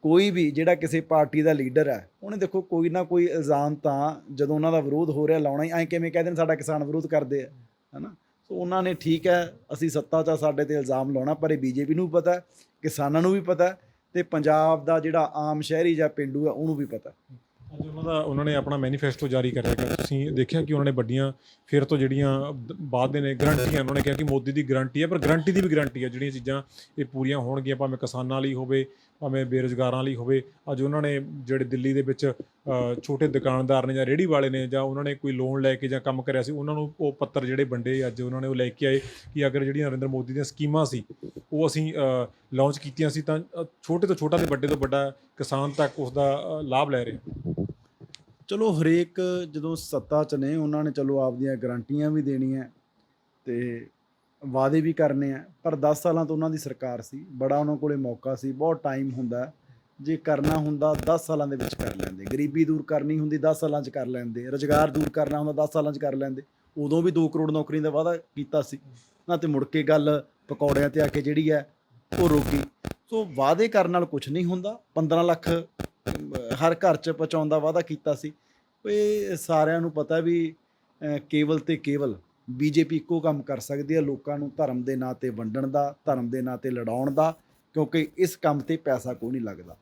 ਕੋਈ ਵੀ ਜਿਹੜਾ ਕਿਸੇ ਪਾਰਟੀ ਦਾ ਲੀਡਰ ਹੈ ਉਹਨੇ ਦੇਖੋ ਕੋਈ ਨਾ ਕੋਈ ਇਲਜ਼ਾਮ ਤਾਂ ਜਦੋਂ ਉਹਨਾਂ ਦਾ ਵਿਰੋਧ ਹੋ ਰਿਹਾ ਲਾਉਣਾ ਹੀ ਐਂ ਕਿਵੇਂ ਕਹਿ ਦੇਣ ਸਾਡਾ ਕਿਸਾਨ ਵਿਰੋਧ ਕਰਦੇ ਆ ਹਨਾ? ਸੋ ਉਹਨਾਂ ਨੇ ਠੀਕ ਹੈ ਅਸੀਂ ਸੱਤਾ 'ਚ ਆ, ਸਾਡੇ ਤੇ ਇਲਜ਼ਾਮ ਲਾਉਣਾ ਪਰ ਇਹ ਬੀਜੇਪੀ ਨੂੰ ਵੀ ਪਤਾ ਕਿਸਾਨਾਂ ਨੂੰ ਵੀ ਪਤਾ ਹੈ ਤੇ ਪੰਜਾਬ ਦਾ ਜਿਹੜਾ ਆਮ ਸ਼ਹਿਰੀ ਜਾਂ ਪਿੰਡੂ ਹੈ ਉਹਨੂੰ ਵੀ ਪਤਾ ਅੱਜ ਉਹਨਾਂ ਦਾ ਉਹਨਾਂ ਨੇ ਆਪਣਾ ਮੈਨੀਫੈਸਟੋ ਜਾਰੀ ਕਰਿਆ ਹੈਗਾ ਤੁਸੀਂ ਦੇਖਿਆ ਕਿ ਉਹਨਾਂ ਨੇ ਵੱਡੀਆਂ ਫਿਰ ਤੋਂ ਜਿਹੜੀਆਂ ਦ- ਬਾਅਦ ਦੇ ਨੇ ਗਰੰਟੀਆਂ ਉਹਨਾਂ ਨੇ ਕਿਹਾ ਕਿ ਮੋਦੀ ਦੀ ਗਰੰਟੀ ਹੈ ਪਰ ਗਰੰਟੀ ਦੀ ਵੀ ਗਰੰਟੀ ਹੈ ਜਿਹੜੀਆਂ ਚੀਜ਼ਾਂ ਇਹ ਪੂਰੀਆਂ ਹੋਣਗੀਆਂ ਭਾਵੇਂ ਕਿਸਾਨਾਂ ਲਈ ਹੋਵੇ ਭਾਵੇਂ ਬੇਰੁਜ਼ਗਾਰਾਂ ਲਈ ਹੋਵੇ, ਅੱਜ ਉਹਨਾਂ ਨੇ ਜਿਹੜੇ ਦਿੱਲੀ ਦੇ ਵਿੱਚ ਛੋਟੇ ਦੁਕਾਨਦਾਰ ਨੇ ਜਾਂ ਰੇਹੜੀ ਵਾਲੇ ਨੇ ਜਾਂ ਉਹਨਾਂ ਨੇ ਕੋਈ ਲੋਨ ਲੈ ਕੇ ਜਾਂ ਕੰਮ ਕਰਿਆ ਸੀ, ਉਹਨਾਂ ਨੂੰ ਉਹ ਪੱਤਰ ਜਿਹੜੇ ਵੰਡੇ ਅੱਜ ਉਹਨਾਂ ਨੇ ਉਹ ਲੈ ਕੇ ਆਏ ਕਿ ਅਗਰ ਜਿਹੜੀਆਂ ਨਰਿੰਦਰ ਮੋਦੀ ਦੀਆਂ ਸਕੀਮਾਂ ਸੀ, ਉਹ ਅਸੀਂ ਲਾਂਚ ਕੀਤੀਆਂ ਸੀ ਤਾਂ ਛੋਟੇ ਤੋਂ ਛੋਟਾ ਤੇ ਵੱਡੇ ਤੋਂ ਵੱਡਾ ਕਿਸਾਨ ਤੱਕ ਉਸ ਦਾ ਲਾਭ ਲੈ ਰਿਹਾ। ਚਲੋ ਹਰੇਕ ਜਦੋਂ ਸੱਤਾ 'ਚ ਨੇ, ਉਹਨਾਂ ਨੇ ਚਲੋ ਆਪਦੀਆਂ ਗਾਰੰਟੀਆਂ ਵੀ ਦੇਣੀਆਂ ਤੇ ਵਾਅਦੇ ਵੀ ਕਰਨੇ ਆ, ਪਰ 10 ਸਾਲਾਂ ਤੋਂ ਉਹਨਾਂ ਦੀ ਸਰਕਾਰ ਸੀ, ਬੜਾ ਉਹਨਾਂ ਕੋਲੇ ਮੌਕਾ ਸੀ, ਬਹੁਤ ਟਾਈਮ ਹੁੰਦਾ ਜੇ ਕਰਨਾ ਹੁੰਦਾ 10 ਸਾਲਾਂ ਦੇ ਵਿੱਚ ਕਰ ਲੈਂਦੇ। ਗਰੀਬੀ ਦੂਰ ਕਰਨੀ ਹੁੰਦੀ 10 ਸਾਲਾਂ 'ਚ ਕਰ ਲੈਂਦੇ। ਰੁਜ਼ਗਾਰ ਦੂਰ ਕਰਨਾ ਹੁੰਦਾ 10 ਸਾਲਾਂ 'ਚ ਕਰ ਲੈਂਦੇ। ਉਦੋਂ ਵੀ 2 ਕਰੋੜ ਨੌਕਰੀਆਂ ਦਾ ਵਾਅਦਾ ਕੀਤਾ ਸੀ। ਨਾ ਤੇ ਮੁੜ ਕੇ ਗੱਲ ਪਕੌੜਿਆਂ ਤੇ ਆ ਕੇ ਜਿਹੜੀ ਹੈ, ਉਹ ਰੋਕੀ ਸੋ ਵਾਅਦੇ ਕਰਨ ਨਾਲ ਕੁਝ ਨਹੀਂ ਹੁੰਦਾ। 15 ਲੱਖ ਹਰ ਘਰ 'ਚ ਪਹੁੰਚਾਉਣ ਦਾ ਵਾਅਦਾ ਕੀਤਾ ਸੀ। ਇਹ ਸਾਰਿਆਂ ਨੂੰ ਪਤਾ ਵੀ ਕੇਵਲ ਤੇ ਕੇਵਲ ਬੀਜੇਪੀ ਇੱਕੋ ਕੰਮ ਕਰ ਸਕਦੀ ਹੈ ਲੋਕਾਂ ਨੂੰ ਧਰਮ ਦੇ ਨਾਂ ਤੇ ਵੰਡਣ ਦਾ, ਧਰਮ ਦੇ ਨਾਂ ਤੇ ਲੜਾਉਣ ਦਾ, ਕਿਉਂਕਿ ਇਸ ਕੰਮ ਤੇ ਪੈਸਾ ਕੋਈ ਨਹੀਂ ਲੱਗਦਾ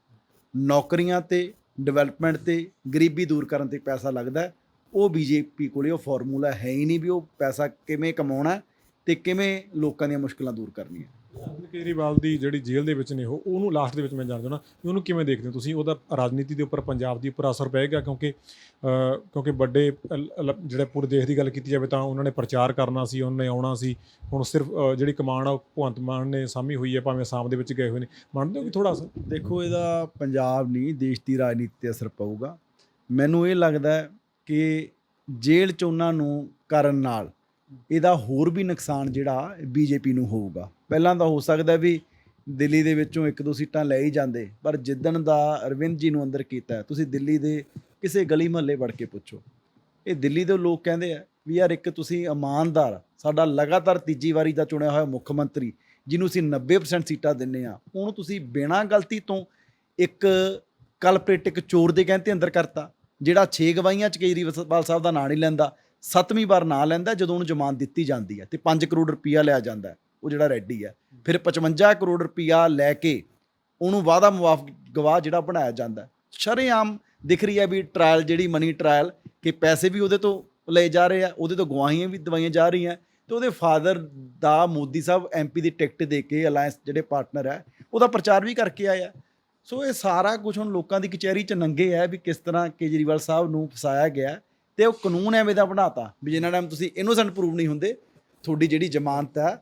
ਨੌਕਰੀਆਂ ਤੇ ਡਿਵੈਲਪਮੈਂਟ ਤੇ, ਗਰੀਬੀ ਦੂਰ ਕਰਨ ਤੇ ਪੈਸਾ ਲੱਗਦਾ ਹੈ। ਉਹ ਬੀਜੇਪੀ ਕੋਲੇ ਉਹ ਫਾਰਮੂਲਾ ਹੈ ਹੀ ਨਹੀਂ ਵੀ ਉਹ ਪੈਸਾ ਕਿਵੇਂ ਕਮਾਉਣਾ ਹੈ ਤੇ ਕਿਵੇਂ ਲੋਕਾਂ ਦੀਆਂ ਮੁਸ਼ਕਲਾਂ ਦੂਰ ਕਰਨੀਆਂ ਅਰਵਿੰਦ ਕੇਜਰੀਵਾਲ ਦੀ ਜਿਹੜੀ ਜੇਲ੍ਹ ਦੇ ਵਿੱਚ ਨੇ ਉਹ, ਉਹਨੂੰ ਲਾਸਟ ਦੇ ਵਿੱਚ ਮੈਂ ਜਾਣ ਚਾਹੁੰਦਾ ਵੀ ਉਹਨੂੰ ਕਿਵੇਂ ਦੇਖਦੇ ਹੋ ਤੁਸੀਂ? ਉਹਦਾ ਰਾਜਨੀਤੀ ਦੇ ਉੱਪਰ ਪੰਜਾਬ ਦੀ ਉੱਪਰ ਅਸਰ ਪਏਗਾ ਕਿਉਂਕਿ ਕਿਉਂਕਿ ਵੱਡੇ ਅਲ- ਜਿਹੜੇ ਪੂਰੇ ਦੇਸ਼ ਦੀ ਗੱਲ ਕੀਤੀ ਜਾਵੇ ਤਾਂ ਉਹਨਾਂ ਨੇ ਪ੍ਰਚਾਰ ਕਰਨਾ ਸੀ, ਉਹਨਾਂ ਨੇ ਆਉਣਾ ਸੀ। ਹੁਣ ਸਿਰਫ ਜਿਹੜੀ ਕਮਾਨ ਆ, ਉਹ ਭਗਵੰਤ ਮਾਨ ਨੇ ਸਾਂਭੀ ਹੋਈ ਹੈ, ਭਾਵੇਂ ਅਸਾਮ ਦੇ ਵਿੱਚ ਗਏ ਹੋਏ ਨੇ। ਮੰਨਦੇ ਹੋ ਕਿ ਥੋੜਾ ਅਸਰ? ਦੇਖੋ, ਇਹਦਾ ਪੰਜਾਬ ਨਹੀਂ, ਦੇਸ਼ ਦੀ ਰਾਜਨੀਤੀ ਤੇ ਅਸਰ ਪਊਗਾ। ਮੈਨੂੰ ਇਹ ਲੱਗਦਾ ਕਿ ਜੇਲ੍ਹ ਚ ਉਹਨਾਂ ਨੂੰ ਕਰਨ ਨਾਲ ਇਹਦਾ ਹੋਰ ਵੀ ਨੁਕਸਾਨ ਜਿਹੜਾ ਬੀਜੇਪੀ ਨੂੰ ਹੋਊਗਾ। ਪਹਿਲਾਂ ਤਾਂ ਹੋ ਸਕਦਾ ਵੀ ਦਿੱਲੀ ਦੇ ਵਿੱਚੋਂ ਇੱਕ ਦੋ ਸੀਟਾਂ ਲੈ ਹੀ ਜਾਂਦੇ, ਪਰ ਜਿੱਦਣ ਦਾ ਅਰਵਿੰਦ ਜੀ ਨੂੰ ਅੰਦਰ ਕੀਤਾ, ਤੁਸੀਂ ਦਿੱਲੀ ਦੇ ਕਿਸੇ ਗਲੀ ਮੁਹੱਲੇ ਵੜ ਕੇ ਪੁੱਛੋ। ਇਹ ਦਿੱਲੀ ਦੇ ਲੋਕ ਕਹਿੰਦੇ ਆ ਵੀ ਯਾਰ ਇੱਕ ਤੁਸੀਂ ਇਮਾਨਦਾਰ, ਸਾਡਾ ਲਗਾਤਾਰ ਤੀਜੀ ਵਾਰੀ ਦਾ ਚੁਣਿਆ ਹੋਇਆ ਮੁੱਖ ਮੰਤਰੀ, ਜਿਹਨੂੰ ਅਸੀਂ 90% ਸੀਟਾਂ ਦਿੰਨੇ ਆ, ਉਹਨੂੰ ਤੁਸੀਂ ਬਿਨਾਂ ਗਲਤੀ ਤੋਂ ਇੱਕ ਕਲਪਰੇਟ ਇੱਕ ਚੋਰ ਦੇ ਕਹਿੰਦੇ ਅੰਦਰ ਕਰਤਾ, ਜਿਹੜਾ 6 ਗਵਾਹੀਆਂ ਚ ਕੇਜਰੀਵਾਲ ਸਾਹਿਬ ਦਾ ਨਾਂ ਨਹੀਂ ਲੈਂਦਾ ਸੱਤਵੀਂ ਵਾਰ ਨਾਂ ਲੈਂਦਾ ਜਦੋਂ ਉਹਨੂੰ ਜ਼ਮਾਨਤ ਦਿੱਤੀ ਜਾਂਦੀ ਹੈ ਤੇ 5 ਕਰੋੜ ਰੁਪਈਆ ਲਿਆ ਜਾਂਦਾ ਹੈ, ਉਹ ਜਿਹੜਾ ਰੈਡੀ ਹੈ। ਫਿਰ 55 ਕਰੋੜ ਰੁਪਈਆ ਲੈ ਕੇ ਉਹਨੂੰ ਵਾਅਦਾ ਮੁਆਫ ਗਵਾਹ ਜਿਹੜਾ ਬਣਾਇਆ ਜਾਂਦਾ। ਸ਼ਰੇਆਮ ਦਿਖ ਰਹੀ ਹੈ ਵੀ ਟ੍ਰਾਇਲ ਜਿਹੜੀ ਮਨੀ ਟ੍ਰਾਇਲ ਕਿ ਪੈਸੇ ਵੀ ਉਹਦੇ ਤੋਂ ਲਏ ਜਾ ਰਹੇ ਆ ਉਹਦੇ ਤੋਂ ਗਵਾਹੀਆਂ ਵੀ ਦਵਾਈਆਂ ਜਾ ਰਹੀਆਂ ਤੇ ਉਹਦੇ ਫਾਦਰ ਦਾ ਮੋਦੀ ਸਾਹਿਬ ਐਮਪੀ ਦੀ ਟਿਕਟ ਦੇ ਕੇ ਅਲਾਈਅੰਸ ਜਿਹੜੇ ਪਾਰਟਨਰ ਹੈ ਉਹਦਾ ਪ੍ਰਚਾਰ ਵੀ ਕਰਕੇ ਆਇਆ ਸੋ ਇਹ ਸਾਰਾ ਕੁਝ ਹੁਣ ਲੋਕਾਂ ਦੀ ਕਚਹਿਰੀ 'ਚ ਨੰਗੇ ਹੈ ਵੀ ਕਿਸ ਤਰ੍ਹਾਂ ਕੇਜਰੀਵਾਲ ਸਾਹਿਬ ਨੂੰ ਫਸਾਇਆ ਗਿਆ ਤੇ ਉਹ ਕਾਨੂੰਨ ਐਵੇਂ ਦਾ ਬਣਾਤਾ ਵੀ ਜਿੰਨਾ ਟਾਈਮ ਤੁਸੀਂ ਇਨੋਸੈਂਟ ਪ੍ਰੂਵ ਨਹੀਂ ਹੁੰਦੇ, ਤੁਹਾਡੀ ਜਿਹੜੀ ਜ਼ਮਾਨਤ ਹੈ,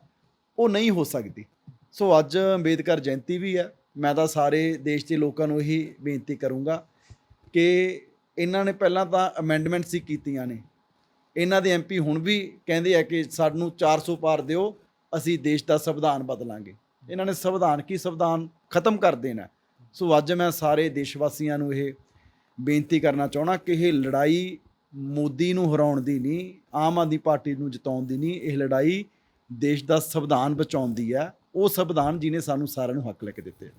ਉਹ ਨਹੀਂ ਹੋ ਸਕਦੀ। ਸੋ ਅੱਜ ਅੰਬੇਦਕਰ ਜਯੰਤੀ ਵੀ ਹੈ। ਮੈਂ ਤਾਂ ਸਾਰੇ ਦੇਸ਼ ਦੇ ਲੋਕਾਂ ਨੂੰ ਇਹੀ ਬੇਨਤੀ ਕਰੂੰਗਾ ਕਿ ਇਹਨਾਂ ਨੇ ਪਹਿਲਾਂ ਤਾਂ ਅਮੈਂਡਮੈਂਟਸ ਹੀ ਕੀਤੀਆਂ ਨੇ। ਇਹਨਾਂ ਦੇ ਐਮਪੀ ਹੁਣ ਵੀ ਕਹਿੰਦੇ ਆ ਕਿ ਸਾਨੂੰ 400 ਪਾਰ ਦਿਓ, ਅਸੀਂ ਦੇਸ਼ ਦਾ ਸੰਵਿਧਾਨ ਬਦਲਾਂਗੇ। ਇਹਨਾਂ ਨੇ ਸੰਵਿਧਾਨ ਕੀ ਸੰਵਿਧਾਨ? ਖਤਮ ਕਰ ਦੇਣਾ। ਸੋ ਅੱਜ ਮੈਂ ਸਾਰੇ ਦੇਸ਼ ਵਾਸੀਆਂ ਨੂੰ ਇਹ ਬੇਨਤੀ ਕਰਨਾ ਚਾਹਣਾ ਕਿ ਇਹ ਲੜਾਈ ਮੋਦੀ ਨੂੰ ਹਰਾਉਣ ਦੀ ਨਹੀਂ, ਆਮ ਆਦਮੀ ਪਾਰਟੀ ਨੂੰ ਜਿਤਾਉਣ ਦੀ ਨਹੀਂ, ਇਹ ਲੜਾਈ ਦੇਸ਼ ਦਾ ਸੰਵਿਧਾਨ ਬਚਾਉਣ ਦੀ ਹੈ। ਉਹ ਸੰਵਿਧਾਨ ਜਿਹਨੇ ਸਾਨੂੰ ਸਾਰਿਆਂ ਨੂੰ ਹੱਕ ਲੈ ਕੇ ਦਿੱਤੇ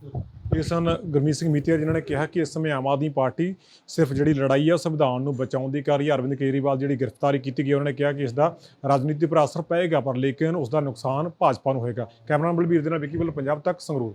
ਇਹ ਸਨ ਗੁਰਮੀਤ ਸਿੰਘ ਮੀਤੀਆ, ਜਿਨ੍ਹਾਂ ਨੇ ਕਿਹਾ ਕਿ ਇਸ ਸਮੇਂ ਆਮ ਆਦਮੀ ਪਾਰਟੀ ਸਿਰਫ ਜਿਹੜੀ ਲੜਾਈ ਆ, ਉਹ ਸੰਵਿਧਾਨ ਨੂੰ ਬਚਾਉਣ ਦੀ ਕਰ ਰਹੀ ਹੈ। ਅਰਵਿੰਦ ਕੇਜਰੀਵਾਲ ਜਿਹੜੀ ਗ੍ਰਿਫਤਾਰੀ ਕੀਤੀ ਗਈ, ਉਹਨਾਂ ਨੇ ਕਿਹਾ ਕਿ ਇਸ ਦਾ ਰਾਜਨੀਤੀ ਪਰ ਅਸਰ ਪਏਗਾ, ਪਰ ਲੇਕਿਨ ਉਸ ਦਾ ਨੁਕਸਾਨ ਭਾਜਪਾ ਨੂੰ ਹੋਏਗਾ। ਕੈਮਰਾਮੈਨ ਬਲਬੀਰ ਦੇ ਨਾਲ ਵਿੱਕੀ ਵੱਲ ਪੰਜਾਬ ਤੱਕ ਸੰਗਰੂਰ।